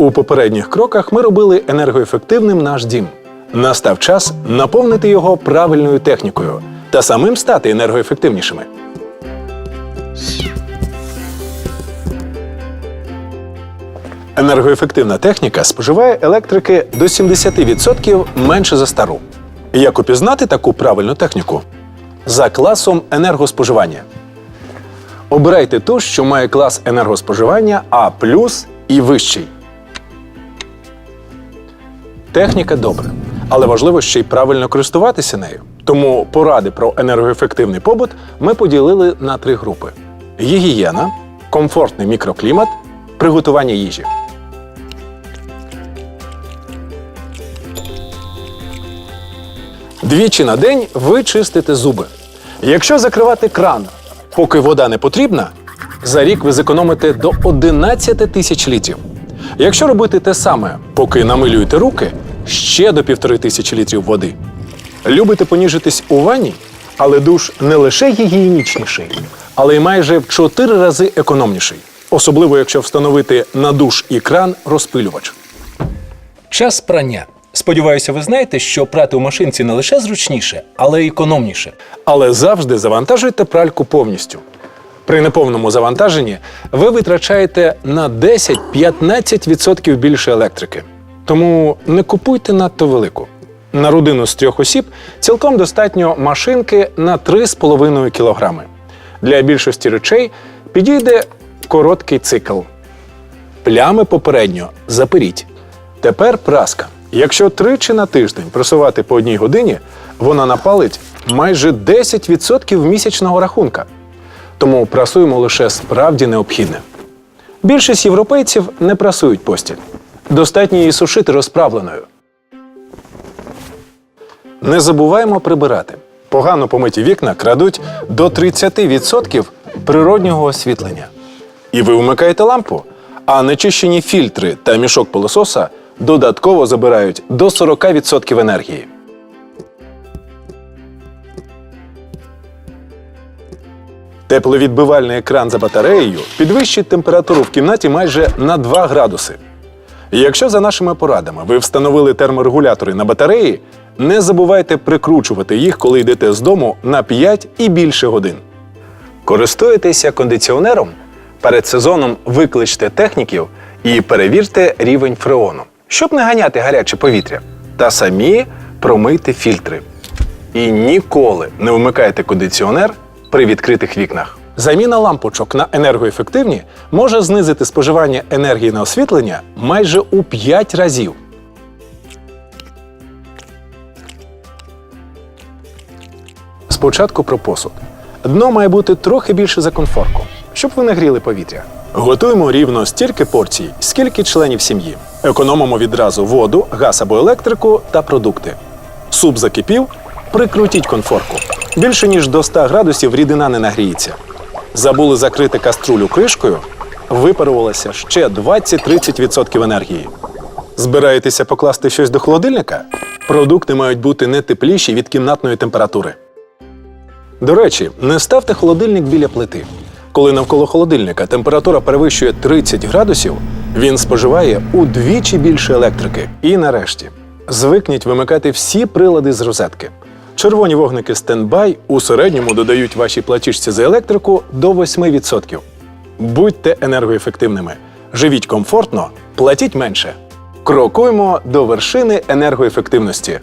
У попередніх кроках ми робили енергоефективним наш дім. Настав час наповнити його правильною технікою та самим стати енергоефективнішими. Енергоефективна техніка споживає електрики до 70% менше за стару. Як упізнати таку правильну техніку? За класом енергоспоживання. Обирайте ту, що має клас енергоспоживання А і вищий. Техніка добра, але важливо ще й правильно користуватися нею. Тому поради про енергоефективний побут ми поділили на три групи: гігієна, комфортний мікроклімат, приготування їжі. Двічі на день ви чистите зуби. Якщо закривати кран, поки вода не потрібна, за рік ви зекономите до 11 тисяч літрів. Якщо робити те саме, поки намилюєте руки, ще до півтори тисячі літрів води. Любите поніжитись у ванні, але душ не лише гігієнічніший, але й майже в 4 рази економніший. Особливо, якщо встановити на душ і кран розпилювач. Час прання. Сподіваюся, ви знаєте, що прати у машинці не лише зручніше, але й економніше. Але завжди завантажуйте пральку повністю. При неповному завантаженні ви витрачаєте на 10-15% більше електрики. Тому не купуйте надто велику. На родину з трьох осіб цілком достатньо машинки на 3,5 кг. Для більшості речей підійде короткий цикл. Плями попередньо заперіть. Тепер праска. Якщо тричі на тиждень просувати по одній годині, вона напалить майже 10% місячного рахунка. Тому прасуємо лише справді необхідне. Більшість європейців не прасують постіль. Достатньо її сушити розправленою. Не забуваємо прибирати. Погано помиті вікна крадуть до 30% природнього освітлення. І ви вмикаєте лампу, а нечищені фільтри та мішок пилососа додатково забирають до 40% енергії. Тепловідбивальний екран за батареєю підвищить температуру в кімнаті майже на 2 градуси. Якщо за нашими порадами ви встановили терморегулятори на батареї, не забувайте прикручувати їх, коли йдете з дому на 5 і більше годин. Користуєтеся кондиціонером? Перед сезоном викличте техніків і перевірте рівень фреону, щоб не ганяти гаряче повітря. Та самі промийте фільтри. І ніколи не вмикайте кондиціонер при відкритих вікнах. Заміна лампочок на енергоефективні може знизити споживання енергії на освітлення майже у 5 разів. Спочатку про посуд. Дно має бути трохи більше за комфорку, щоб ви не гріли повітря. Готуємо рівно стільки порцій, скільки членів сім'ї. Економимо відразу воду, газ або електрику та продукти. Суп закипів, прикрутіть конфорку. Більше ніж до 100 градусів рідина не нагріється. Забули закрити каструлю кришкою, випарувалося ще 20-30% енергії. Збираєтеся покласти щось до холодильника? Продукти мають бути не тепліші від кімнатної температури. До речі, не ставте холодильник біля плити. Коли навколо холодильника температура перевищує 30 градусів, він споживає удвічі більше електрики. І нарешті, звикніть вимикати всі прилади з розетки. Червоні вогники стендбай у середньому додають вашій платіжці за електрику до 8%. Будьте енергоефективними, живіть комфортно, платіть менше. Крокуємо до вершини енергоефективності.